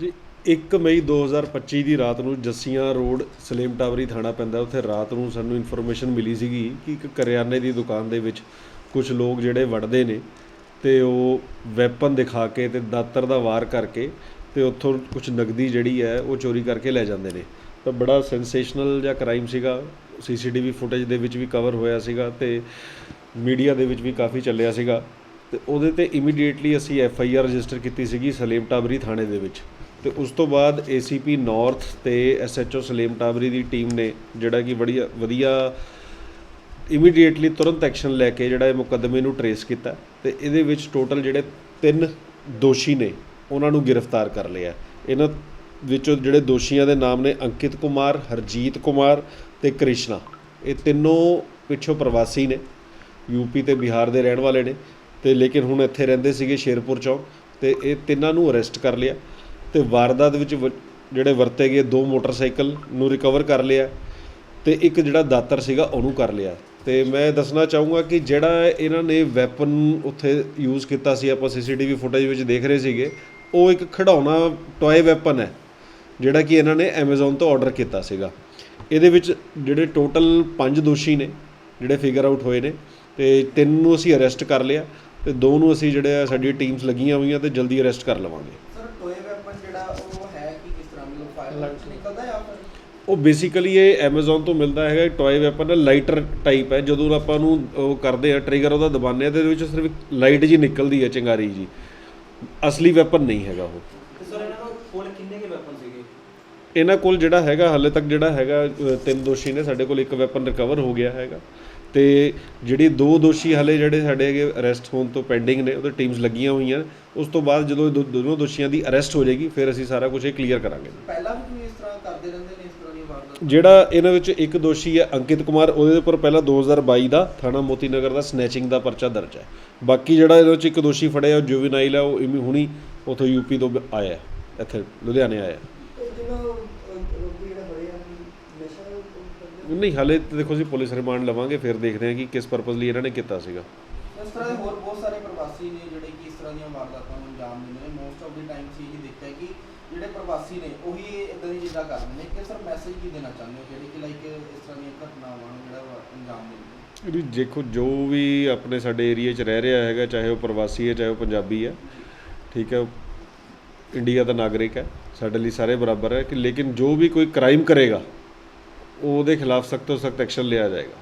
ਜੀ 1 ਮਈ 2025 ਦੀ ਰਾਤ ਨੂੰ ਜੱਸੀਆਂ ਰੋਡ, ਸਲੇਮ ਟਾਵਰੀ ਥਾਣਾ ਪੈਂਦਾ ਉੱਥੇ ਰਾਤ ਨੂੰ ਸਾਨੂੰ ਇਨਫੋਰਮੇਸ਼ਨ ਮਿਲੀ ਸੀਗੀ ਕਿ ਇੱਕ ਕਰਿਆਨੇ ਦੀ ਦੁਕਾਨ ਦੇ ਵਿੱਚ ਕੁਝ ਲੋਕ ਜਿਹੜੇ ਵੜਦੇ ਨੇ ਤੇ ਉਹ ਵੈਪਨ ਦਿਖਾ ਕੇ ਤੇ ਦਾਤਰ ਦਾ ਵਾਰ ਕਰਕੇ ਤੇ ਉੱਥੋਂ ਕੁਝ ਨਗਦੀ ਜਿਹੜੀ ਹੈ ਉਹ ਚੋਰੀ ਕਰਕੇ ਲੈ ਜਾਂਦੇ ਨੇ। ਤਾਂ ਬੜਾ ਸੈਂਸੇਸ਼ਨਲ ਜਿਹਾ ਕ੍ਰਾਈਮ ਸੀਗਾ। ਸੀਸੀਟੀਵੀ ਫੁਟੇਜ ਦੇ ਵਿੱਚ ਵੀ ਕਵਰ ਹੋਇਆ ਸੀਗਾ ਤੇ ਮੀਡੀਆ ਦੇ ਵਿੱਚ ਵੀ ਕਾਫੀ ਚੱਲਿਆ ਸੀਗਾ। ਤੇ ਉਹਦੇ ਤੇ ਇਮੀਡੀਏਟਲੀ ਅਸੀਂ ਐਫ ਆਈ ਆਰ ਰਜਿਸਟਰ ਕੀਤੀ ਸੀਗੀ ਸਲੇਮ ਟਾਬਰੀ ਥਾਣੇ ਦੇ ਵਿੱਚ। ਤੇ ਉਸ ਤੋਂ ਬਾਅਦ ਏਸੀਪੀ ਨਾਰਥ ਤੇ ਐਸਐਚਓ ਸਲੇਮ ਟਾਬਰੀ ਦੀ ਟੀਮ ਨੇ ਜਿਹੜਾ ਕਿ ਬੜੀਆ ਵਧੀਆ ਇਮੀਡੀਏਟਲੀ ਤੁਰੰਤ ਐਕਸ਼ਨ ਲੈ ਕੇ ਜਿਹੜਾ ਇਹ ਮੁਕੱਦਮੇ ਨੂੰ ਟਰੇਸ ਕੀਤਾ ਤੇ ਇਹਦੇ ਵਿੱਚ ਟੋਟਲ ਜਿਹੜੇ ਤਿੰਨ ਦੋਸ਼ੀ ਨੇ, ਉਹਨਾਂ ਨੂੰ ਗ੍ਰਿਫਤਾਰ ਕਰ ਲਿਆ। ਇਹਨਾਂ ਵਿੱਚੋਂ ਜਿਹੜੇ ਦੋਸ਼ੀਆਂ ਦੇ ਨਾਮ ਨੇ ਅੰਕਿਤ ਕੁਮਾਰ, ਹਰਜੀਤ ਕੁਮਾਰ ਤੇ ਕ੍ਰਿਸ਼ਨਾ। ਇਹ ਤਿੰਨੋਂ ਪਿੱਛੋਂ ਪ੍ਰਵਾਸੀ ਨੇ ਯੂਪੀ ਤੇ ਬਿਹਾਰ ਦੇ ਰਹਿਣ ਵਾਲੇ ਨੇ ਤੇ ਲੇਕਿਨ ਹੁਣ ਇੱਥੇ ਰਹਿੰਦੇ ਸੀਗੇ ਸ਼ੇਰਪੁਰ ਚੌਂਕ ਤੇ ਇਹ ਤਿੰਨਾਂ ਨੂੰ ਅਰੈਸਟ ਕਰ ਲਿਆ। ਤੇ ਵਾਰਦਾਤ ਵਿੱਚ ਵ- ਜਿਹੜੇ ਵਰਤੇ ਗਏ ਦੋ ਮੋਟਰਸਾਈਕਲ ਨੂੰ ਰਿਕਵਰ ਕਰ ਲਿਆ ਤੇ ਇੱਕ ਜਿਹੜਾ ਦਾਤਰ ਸੀਗਾ ਉਹਨੂੰ ਕਰ ਲਿਆ। ਤੇ ਮੈਂ ਦੱਸਣਾ ਚਾਹੂੰਗਾ ਕਿ ਜਿਹੜਾ ਇਹਨਾਂ ਨੇ ਵੈਪਨ ਉੱਥੇ ਯੂਜ਼ ਕੀਤਾ ਸੀ, ਆਪਾਂ ਸੀਸੀਟੀਵੀ ਫੁਟੇਜ ਵਿੱਚ ਦੇਖ ਰਹੇ ਸੀਗੇ, ਉਹ ਇੱਕ ਖਿਡੌਣਾ ਟੌਏ ਵੈਪਨ ਹੈ, ਜਿਹੜਾ ਕਿ ਇਹਨਾਂ ਨੇ Amazon ਤੋਂ ਆਰਡਰ ਕੀਤਾ ਸੀਗਾ। ਇਹਦੇ ਵਿੱਚ ਜਿਹੜੇ ਟੋਟਲ 5 ਦੋਸ਼ੀ ਨੇ, ਜਿਹੜੇ ਫਿਗਰ ਆਊਟ ਹੋਏ ਨੇ, ਤੇ ਤਿੰਨ ਨੂੰ ਅਸੀਂ ਅਰੈਸਟ ਕਰ ਲਿਆ ਤੇ ਦੋ ਨੂੰ ਅਸੀਂ ਜਿਹੜੇ ਆ ਸਾਡੀ ਟੀਮਸ ਲੱਗੀਆਂ ਹੋਈਆਂ ਤੇ ਜਲਦੀ ਅਰੈਸਟ ਕਰ ਲਵਾਂਗੇ ਸਰ ਟੋਏ ਵੈਪਨ ਜਿਹੜਾ ਉਹ ਹੈ ਕਿ ਕਿਸ ਤਰ੍ਹਾਂ ਮਤਲਬ ਫਾਇਰ ਲਾਈਟ ਨਿਕਲਦਾ ਜਾਂ ਫਿਰ? ਉਹ ਬੇਸਿਕਲੀ ਇਹ Amazon ਤੋਂ ਮਿਲਦਾ ਹੈਗਾ ਟੌਏ ਵੈਪਨ ਹੈ ਲਾਈਟਰ ਟਾਈਪ ਹੈ। ਜਦੋਂ ਆਪਾਂ ਨੂੰ ਉਹ ਕਰਦੇ ਆ ਟ੍ਰਿਗਰ ਉਹਦਾ ਦਬਾਉਂਦੇ ਆ ਤੇ ਇਹਦੇ ਵਿੱਚ ਸਿਰਫ ਲਾਈਟ ਜੀ ਨਿਕਲਦੀ ਹੈ ਚਿੰਗਾਰੀ ਜੀ ਅਸਲੀ ਵੈਪਨ ਨਹੀਂ ਹੈਗਾ ਉਹ। ਸਰ ਇਹਨਾਂ ਕੋਲ ਕੋਲ ਕਿੰਨੇ ਕੇ ਵੈਪਨ ਸੀਗੇ? ਇਹਨਾਂ ਕੋਲ ਜਿਹੜਾ ਹੈਗਾ ਹਾਲੇ ਤੱਕ ਜਿਹੜਾ ਹੈਗਾ ਤਿੰਨ ਦੋਸ਼ੀ ਨੇ ਸਾਡੇ ਕੋਲ ਇੱਕ ਵੈਪਨ ਰਿਕਵਰ ਹੋ ਗਿਆ ਹੈਗਾ। ਤੇ ਜਿਹੜੀ ਦੋ ਦੋਸ਼ੀ ਹਾਲੇ ਜਿਹੜੇ ਸਾਡੇ ਹੈਗੇ ਅਰੈਸਟ ਹੋਣ ਤੋਂ ਪੈਂਡਿੰਗ ਨੇ ਉਹਦੇ ਟੀਮਸ ਲੱਗੀਆਂ ਹੋਈਆਂ। ਉਸ ਤੋਂ ਬਾਅਦ ਜਦੋਂ ਇਹ ਦੋ- ਦੋਨੋਂ ਦੋਸ਼ੀਆਂ ਦੀ ਅਰੈਸਟ ਹੋ ਜਾਏਗੀ ਫਿਰ ਅਸੀਂ ਸਾਰਾ ਕੁਝ ਇਹ ਕਲੀਅਰ ਕਰਾਂਗੇ। ਪਹਿਲਾਂ ਵੀ ਕੋਈ ਇਸ ਤਰ੍ਹਾਂ ਕਰਦੇ ਰਹਿੰਦੇ ਨੇ ਇਸ ਤਰ੍ਹਾਂ ਦੀਆਂ ਵਾਰਦਾਤਾਂ? ਜਿਹੜਾ ਇਹਨਾਂ ਵਿੱਚ ਇੱਕ ਦੋਸ਼ੀ ਹੈ ਅੰਕਿਤ ਕੁਮਾਰ ਉਹਦੇ ਉੱਪਰ ਪਹਿਲਾਂ 2022 ਦਾ ਥਾਣਾ ਮੋਤੀ ਨਗਰ ਦਾ ਸਨੈਚਿੰਗ ਦਾ ਪਰਚਾ ਦਰਜ ਹੈ। ਬਾਕੀ ਜਿਹੜਾ ਇਹਦੇ ਵਿੱਚ ਇੱਕ ਦੋਸ਼ੀ ਫੜਿਆ ਉਹ ਜੁਵੀਨਾਈਲ ਹੈ ਉਹ ਇਮੀ ਹੁਣੀ ਉਥੋਂ ਯੂਪੀ ਤੋਂ ਬ- ਆਇਆ ਹੈ, ਇੱਥੇ ਲੁਧਿਆਣੇ ਆਇਆ ਹੈ। ਨਹੀਂ ਹਾਲੇ ਤਾਂ ਦੇਖੋ ਜੀ ਪੁਲਿਸ ਰਿਮਾਂਡ ਲਵਾਂਗੇ ਫਿਰ ਦੇਖਦੇ ਹਾਂ ਕਿ ਕਿਸ ਪਰਪਸ ਲਈ ਇਹਨਾਂ ਨੇ ਕੀਤਾ ਸੀਗਾ। ਇਸ ਤਰ੍ਹਾਂ ਦੇ ਹੋਰ ਬਹੁਤ ਸਾਰੇ ਪ੍ਰਵਾਸੀ ਨੇ ਜਿਹੜੇ ਕਿ ਇਸ ਤਰ੍ਹਾਂ ਦੀਆਂ ਵਾਰਦਾਤਾਂ ਨੂੰ ਅੰਜਾਮ ਦਿੰਦੇ ਨੇ। ਮੋਸਟ ਆਫ ਦੀ ਟਾਈਮ ਸੀ ਇਹ ਦੇਖਿਆ ਕਿ ਜਿਹੜੇ ਪ੍ਰਵਾਸੀ ਨੇ ਉਹੀ ਇਦਾਂ ਦੀ ਚੀਜ਼ਾਂ ਕਰਦੇ ਨੇ ਕਿ ਸਰ ਮੈਸੇਜ ਕੀ ਦੇਣਾ ਚਾਹੁੰਦੇ ਹੋ ਜਿਹੜੇ ਕਿ ਲਾਈਕ ਇਸ ਤਰ੍ਹਾਂ ਦੀਆਂ ਘਟਨਾਵਾਂ ਨੂੰ ਜਿਹੜਾ ਅੰਜਾਮ ਦਿੰਦੇ ਨੇ। ਦੇਖੋ ਜੋ ਵੀ ਆਪਣੇ ਸਾਡੇ ਏਰੀਆ 'ਚ ਰਹਿ ਰਿਹਾ ਹੈਗਾ ਚਾਹੇ ਉਹ ਪ੍ਰਵਾਸੀ ਹੈ ਚਾਹੇ ਉਹ ਪੰਜਾਬੀ ਹੈ ਠੀਕ ਹੈ ਇੰਡੀਆ ਦਾ ਨਾਗਰਿਕ ਹੈ ਸਾਡੇ ਲਈ ਸਾਰੇ ਬਰਾਬਰ ਹੈ ਕਿ ਲੇਕਿਨ ਜੋ ਵੀ ਕੋਈ ਕ੍ਰਾਈਮ ਕਰੇਗਾ ਉਹਦੇ ਖਿਲਾਫ ਸਖਤ ਤੋਂ ਸਖਤ ਐਕਸ਼ਨ ਲਿਆ ਜਾਏਗਾ।